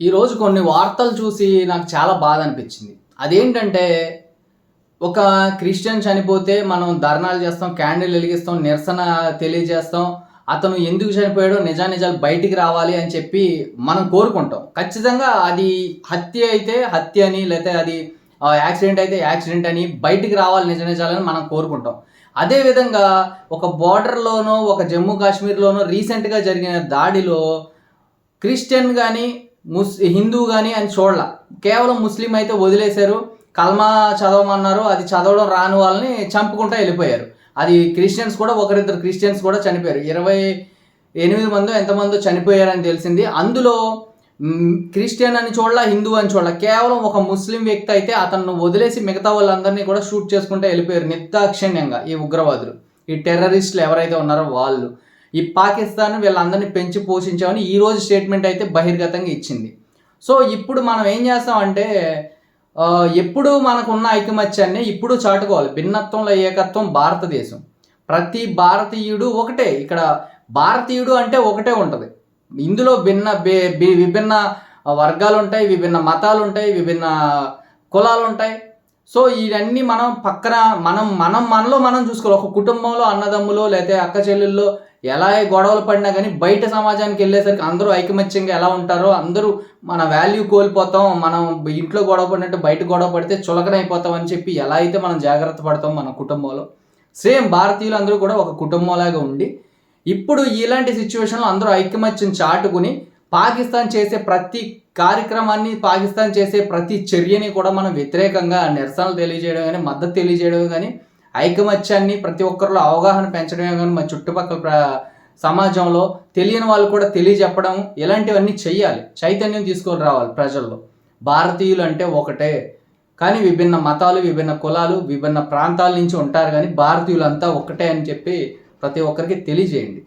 ఈరోజు కొన్ని వార్తలు చూసి నాకు చాలా బాధ అనిపించింది. అదేంటంటే ఒక క్రిస్టియన్ చనిపోతే మనం ధర్నాలు చేస్తాం క్యాండిల్ వెలిగిస్తాం నిరసన తెలియజేస్తాం అతను ఎందుకు చనిపోయాడో నిజానిజాలు బయటికి రావాలి అని చెప్పి మనం కోరుకుంటాం. ఖచ్చితంగా అది హత్య అయితే హత్య అని లేకపోతే అది యాక్సిడెంట్ అయితే యాక్సిడెంట్ అని బయటికి రావాలి నిజ నిజాలని మనం కోరుకుంటాం. అదేవిధంగా ఒక బార్డర్లోనో ఒక జమ్మూ కాశ్మీర్లోనో రీసెంట్గా జరిగిన దాడిలో క్రిస్టియన్ కానీ ముస్ హిందూ కానీ అని చూడాల. కేవలం ముస్లిం అయితే వదిలేశారు. కల్మా చదవమన్నారు. అది చదవడం రాని వాళ్ళని చంపుకుంటూ వెళ్ళిపోయారు. అది క్రిస్టియన్స్ కూడా ఒకరిద్దరు క్రిస్టియన్స్ కూడా చనిపోయారు. ఇరవై ఎనిమిది మందో ఎంతమందో చనిపోయారని తెలిసింది. అందులో క్రిస్టియన్ అని చూడాల హిందూ అని చూడాల. కేవలం ఒక ముస్లిం వ్యక్తి అయితే అతను వదిలేసి మిగతా వాళ్ళందరినీ కూడా షూట్ చేసుకుంటూ వెళ్ళిపోయారు నిర్దాక్షిణ్యంగా ఈ ఉగ్రవాదులు. ఈ టెర్రరిస్టులు ఎవరైతే ఉన్నారో వాళ్ళు. ఈ పాకిస్తాన్ వీళ్ళందరినీ పెంచి పోషించామని ఈరోజు స్టేట్మెంట్ అయితే బహిర్గతంగా ఇచ్చింది. సో ఇప్పుడు మనం ఏం చేస్తామంటే ఎప్పుడు మనకున్న ఐకమత్యాన్ని ఇప్పుడు చాటుకోవాలి. భిన్నత్వంలో ఏకత్వం భారతదేశం. ప్రతి భారతీయుడు ఒకటే. ఇక్కడ భారతీయుడు అంటే ఒకటే ఉంటుంది. ఇందులో భిన్న విభిన్న వర్గాలు ఉంటాయి విభిన్న మతాలు ఉంటాయి విభిన్న కులాలు ఉంటాయి సో ఇవన్నీ మనం పక్కన మనం మనం మనలో మనం చూసుకోవాలి. ఒక కుటుంబంలో అన్నదమ్ములో లేకపోతే అక్క చెల్లెల్లో ఎలా గొడవలు పడినా కానీ బయట సమాజానికి వెళ్ళేసరికి అందరూ ఐకమత్యంగా ఎలా ఉంటారో అందరూ మన వాల్యూ కోల్పోతాం మనం ఇంట్లో గొడవ పడినట్టు బయట గొడవ పడితే చులకన అయిపోతాం అని చెప్పి ఎలా అయితే మనం జాగ్రత్త పడతాం మన కుటుంబంలో. సేమ్ భారతీయులు అందరూ కూడా ఒక కుటుంబంలాగా ఉండి ఇప్పుడు ఇలాంటి సిచ్యువేషన్లో అందరూ ఐకమత్యం చాటుకుని పాకిస్తాన్ చేసే ప్రతి కార్యక్రమాన్ని పాకిస్తాన్ చేసే ప్రతి చర్యని కూడా మనం వ్యతిరేకంగా నిరసనలు తెలియజేయడం కానీ మద్దతు తెలియజేయడం కానీ ఐకమత్యాన్ని ప్రతి ఒక్కరిలో అవగాహన పెంచడమే కానీ మన చుట్టుపక్కల ప్ర సమాజంలో తెలియని వాళ్ళు కూడా తెలియజెప్పడం ఇలాంటివన్నీ చెయ్యాలి. చైతన్యం తీసుకొని రావాలి ప్రజల్లో. భారతీయులు అంటే ఒకటే. కానీ విభిన్న మతాలు విభిన్న కులాలు విభిన్న ప్రాంతాల నుంచి ఉంటారు కానీ భారతీయులంతా ఒకటే అని చెప్పి ప్రతి ఒక్కరికి తెలియజేయండి.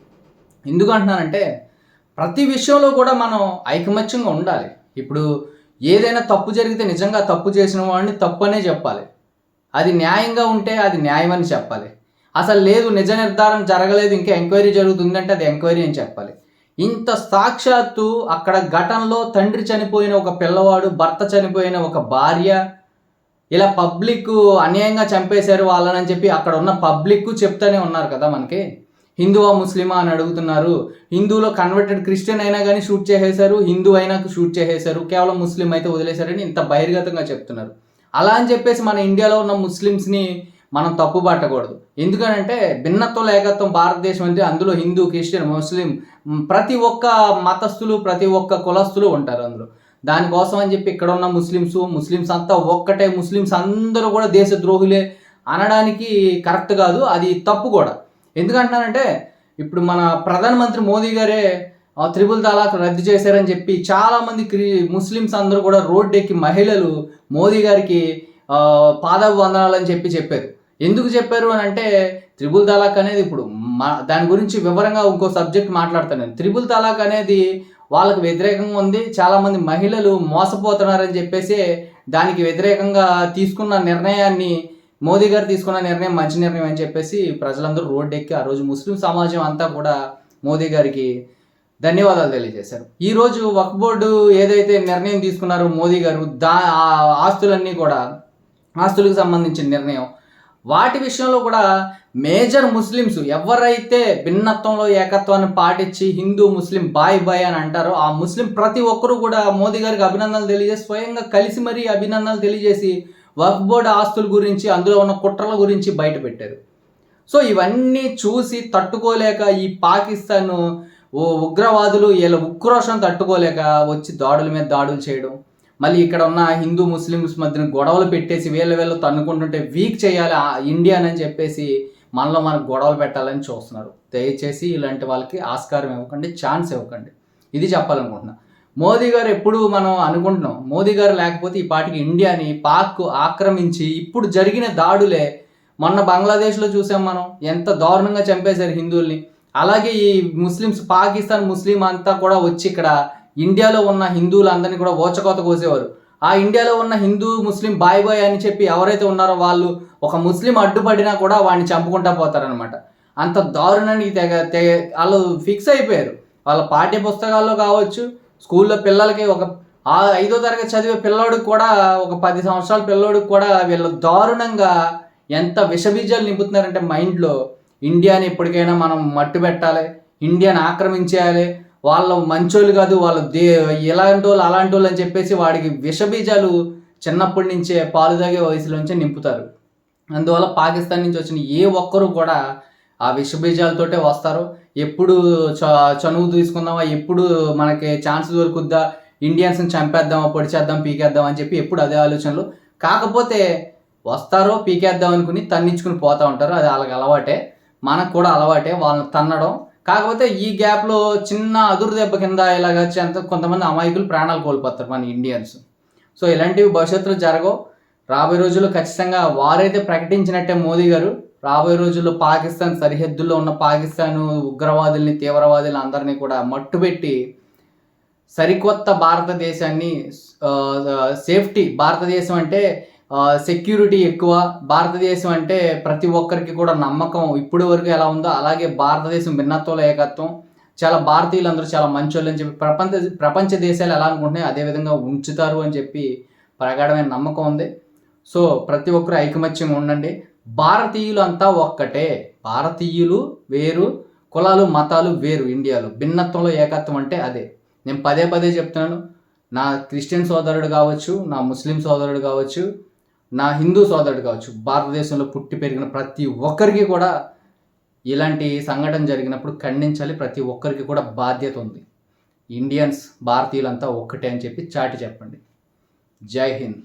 ఎందుకు అంటున్నానంటే ప్రతి విషయంలో కూడా మనం ఐకమత్యంగా ఉండాలి. ఇప్పుడు ఏదైనా తప్పు జరిగితే నిజంగా తప్పు చేసిన వాడిని తప్పు అనే చెప్పాలి. అది న్యాయంగా ఉంటే అది న్యాయం అని చెప్పాలి. అసలు లేదు నిజ నిర్ధారణ జరగలేదు ఇంకా ఎంక్వైరీ జరుగుతుందంటే అది ఎంక్వైరీ అని చెప్పాలి. ఇంత సాక్షాత్తు అక్కడ ఘటనలో తండ్రి చనిపోయిన ఒక పిల్లవాడు భర్త చనిపోయిన ఒక భార్య ఇలా పబ్లిక్ అన్యాయంగా చంపేశారు వాళ్ళని చెప్పి అక్కడ ఉన్న పబ్లిక్ చెప్తానే ఉన్నారు కదా మనకి. హిందువా ముస్లిమా అని అడుగుతున్నారు. హిందువులో కన్వర్టెడ్ క్రిస్టియన్ అయినా కానీ షూట్ చేసేశారు హిందూ అయినా షూట్ చేసేశారు కేవలం ముస్లిం అయితే వదిలేశారని ఇంత బహిర్గతంగా చెప్తున్నారు. అలా అని చెప్పేసి మన ఇండియాలో ఉన్న ముస్లిమ్స్ని మనం తప్పు పట్టకూడదు. ఎందుకనంటే భిన్నత్వం ఏకత్వం భారతదేశం అంటే అందులో హిందూ క్రిస్టియన్ ముస్లిం ప్రతి ఒక్క మతస్థులు ప్రతి ఒక్క కులస్తులు ఉంటారు అందులో. దానికోసం అని చెప్పి ఇక్కడ ఉన్న ముస్లిమ్స్ ముస్లిమ్స్ అంతా ఒక్కటే ముస్లిమ్స్ అందరూ కూడా దేశ ద్రోహులే అనడానికి కరెక్ట్ కాదు అది తప్పు కూడా. ఎందుకంటున్నానంటే ఇప్పుడు మన ప్రధానమంత్రి మోదీ గారే ఆ, త్రిపుల్ తలాక్ రద్దు చేశారని చెప్పి చాలామంది క్రి ముస్లిమ్స్ అందరూ కూడా రోడ్డు ఎక్కి మహిళలు మోదీ గారికి పాదవ వందనాలని అని చెప్పి చెప్పారు. ఎందుకు చెప్పారు అని అంటే త్రిబుల్ తలాక్ అనేది ఇప్పుడు మా దాని గురించి వివరంగా ఇంకో సబ్జెక్ట్ మాట్లాడతాను నేను. త్రిపుల్ తలాక్ అనేది వాళ్ళకి వ్యతిరేకంగా ఉంది చాలామంది మహిళలు మోసపోతున్నారని చెప్పేసి దానికి వ్యతిరేకంగా తీసుకున్న నిర్ణయాన్ని మోదీ గారు తీసుకున్న నిర్ణయం మంచి నిర్ణయం అని చెప్పేసి ప్రజలందరూ రోడ్డు ఎక్కి ఆ రోజు ముస్లిం సమాజం అంతా కూడా మోదీ గారికి ధన్యవాదాలు తెలియజేశారు. ఈ రోజు వక్ బోర్డు ఏదైతే నిర్ణయం తీసుకున్నారో మోదీ గారు దా ఆ ఆస్తులన్నీ కూడా ఆస్తులకు సంబంధించిన నిర్ణయం. వాటి విషయంలో కూడా మేజర్ ముస్లిమ్స్ ఎవరైతే భిన్నత్వంలో ఏకత్వాన్ని పాటించి హిందూ ముస్లిం బాయ్ బాయ్ అని అంటారో ఆ ముస్లిం ప్రతి ఒక్కరూ కూడా మోదీ గారికి అభినందనలు తెలియజేసి స్వయంగా కలిసి మరీ అభినందనలు తెలియజేసి వక్ఫ్ బోర్డు ఆస్తుల గురించి అందులో ఉన్న కుట్రల గురించి బయట పెట్టారు సో ఇవన్నీ చూసి తట్టుకోలేక ఈ పాకిస్తాన్ ఓ ఉగ్రవాదులు వీళ్ళ ఉక్రోషం తట్టుకోలేక వచ్చి దాడుల మీద దాడులు చేయడం మళ్ళీ ఇక్కడ ఉన్న హిందూ ముస్లిమ్స్ మధ్యన గొడవలు పెట్టేసి వీళ్ళ వీళ్ళు తన్నుకుంటుంటే వీక్ చేయాలి ఇండియానని అని చెప్పేసి మనలో మనకు గొడవలు పెట్టాలని చూస్తున్నారు. దయచేసి ఇలాంటి వాళ్ళకి ఆస్కారం ఇవ్వకండి ఛాన్స్ ఇవ్వకండి. ఇది చెప్పాలనుకుంటున్నా. మోదీ గారు ఎప్పుడు మనం అనుకుంటున్నాం మోదీ గారు లేకపోతే ఈ పాటికి ఇండియాని పాక్ ఆక్రమించి ఇప్పుడు జరిగిన దాడులే మొన్న బంగ్లాదేశ్లో చూసాం మనం ఎంత దారుణంగా చంపేశారు హిందువుల్ని. అలాగే ఈ ముస్లిమ్స్ పాకిస్తాన్ ముస్లిం అంతా కూడా వచ్చి ఇక్కడ ఇండియాలో ఉన్న హిందువులందరినీ కూడా ఓచకోత కోసేవారు. ఆ ఇండియాలో ఉన్న హిందూ ముస్లిం బాయ్ బాయ్ అని చెప్పి ఎవరైతే ఉన్నారో వాళ్ళు ఒక ముస్లిం అడ్డుపడినా కూడా వాడిని చంపుకుంటా పోతారనమాట అంత దారుణానికి తెగ తెగ వాళ్ళు ఫిక్స్ అయిపోయారు. వాళ్ళ పాఠ్య పుస్తకాల్లో కావచ్చు స్కూల్లో పిల్లలకి ఒక ఆ ఐదో తరగతి చదివే పిల్లోడికి కూడా ఒక పది సంవత్సరాల పిల్లోడికి కూడా వీళ్ళు దారుణంగా ఎంత విషబీజాలు నింపుతున్నారంటే మైండ్లో ఇండియాని ఎప్పటికైనా మనం మట్టు పెట్టాలి ఇండియాని ఆక్రమించేయాలి. వాళ్ళ మంచోళ్ళు కాదు వాళ్ళ దే ఇలాంటి వాళ్ళు అలాంటి వాళ్ళు అని చెప్పేసి వాడికి విషబీజాలు చిన్నప్పటి నుంచే పాలు తాగే వయసులోంచే నింపుతారు. అందువల్ల పాకిస్తాన్ నుంచి వచ్చిన ఏ ఒక్కరు కూడా ఆ విషబీజాలతోటే వస్తారు. ఎప్పుడు చ చనువు తీసుకుందామా ఎప్పుడు మనకి ఛాన్స్ దొరుకుద్దా ఇండియన్స్ని చంపేద్దామా పొడిచేద్దాం పీకేద్దాం అని చెప్పి ఎప్పుడు అదే ఆలోచనలు. కాకపోతే వస్తారో పీకేద్దాం అనుకుని తన్నించుకుని పోతూ ఉంటారు. అది వాళ్ళకి అలవాటే. మనకు కూడా అలవాటే వాళ్ళని తన్నడం. కాకపోతే ఈ గ్యాప్లో చిన్న అదురు దెబ్బ కింద ఇలాగ చెంత కొంతమంది అమాయకులు ప్రాణాలు కోల్పోతారు మన ఇండియన్స్ సో ఇలాంటివి భవిష్యత్తులో జరగవు. రాబోయే రోజుల్లో ఖచ్చితంగా వారైతే ప్రకటించినట్టే మోదీ గారు రాబోయే రోజుల్లో పాకిస్తాన్ సరిహద్దుల్లో ఉన్న పాకిస్తాన్ ఉగ్రవాదుల్ని తీవ్రవాదుల్ని అందరినీ కూడా మట్టుబెట్టి సరికొత్త భారతదేశాన్ని సేఫ్టీ భారతదేశం అంటే సెక్యూరిటీ ఎక్కువ. భారతదేశం అంటే ప్రతి ఒక్కరికి కూడా నమ్మకం ఇప్పటి వరకు ఎలా ఉందో అలాగే భారతదేశం భిన్నత్వంలో ఏకత్వం. చాలా భారతీయులందరూ చాలా మంచోళ్ళు అని చెప్పి ప్రపంచ ప్రపంచ దేశాలు ఎలా అనుకుంటున్నాయి అదే విధంగా ఉంచుతారు అని చెప్పి ప్రగాఢమైన నమ్మకం ఉంది. సో ప్రతి ఒక్కరు ఐకమత్యంగా ఉండండి. భారతీయులు అంతా ఒక్కటే. భారతీయులు వేరు కులాలు మతాలు వేరు. ఇండియాలో భిన్నత్వంలో ఏకత్వం అంటే అదే. నేను పదే పదే చెప్తున్నాను. నా క్రిస్టియన్ సోదరుడు కావచ్చు నా ముస్లిం సోదరుడు కావచ్చు నా హిందూ సోదరుడు కావచ్చు భారతదేశంలో పుట్టి పెరిగిన ప్రతి ఒక్కరికి కూడా ఇలాంటి సంఘటన జరిగినప్పుడు ఖండించాలి. ప్రతి ఒక్కరికి కూడా బాధ్యత ఉంది. ఇండియన్స్ భారతీయులంతా ఒక్కటే అని చెప్పి చాటి చెప్పండి. జై హింద్.